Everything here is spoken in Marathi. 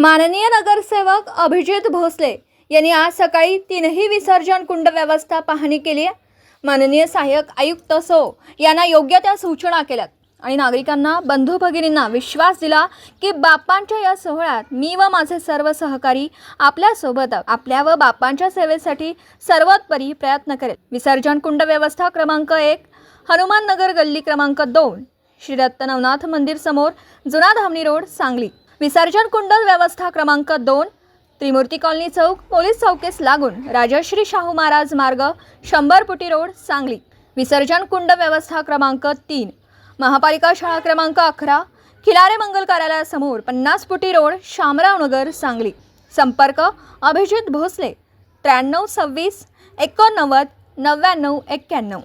माननीय नगरसेवक अभिजित भोसले यांनी आज सकाळी तीनही विसर्जन कुंड व्यवस्था पाहणी केली आहे. माननीय सहाय्यक आयुक्त सो यांना योग्य त्या सूचना केल्यात आणि नागरिकांना बंधू भगिनींना विश्वास दिला की बापांच्या या सोहळ्यात मी व माझे सर्व सहकारी आपल्यासोबत आपल्या व बापांच्या सेवेसाठी सर्वोत्परी प्रयत्न करेल. विसर्जन कुंड व्यवस्था क्रमांक एक हनुमान नगर गल्ली क्रमांक दोन श्री दत्त नवनाथ मंदिर समोर जुना धामणी रोड सांगली. विसर्जन कुंड व्यवस्था क्रमांक दोन त्रिमूर्ती कॉलनी चौक पोलीस चौकीस लागून राजश्री शाहू महाराज मार्ग शंभर पुटी रोड सांगली. विसर्जन कुंड व्यवस्था क्रमांक तीन महापालिका शाळा क्रमांक अकरा खिलारे मंगल कार्यालयासमोर पन्नास पुटी रोड शामराव नगर सांगली. संपर्क अभिजित भोसले त्र्याण्णव सव्वीस एकोणनव्वद नव्याण्णव एक्क्याण्णव.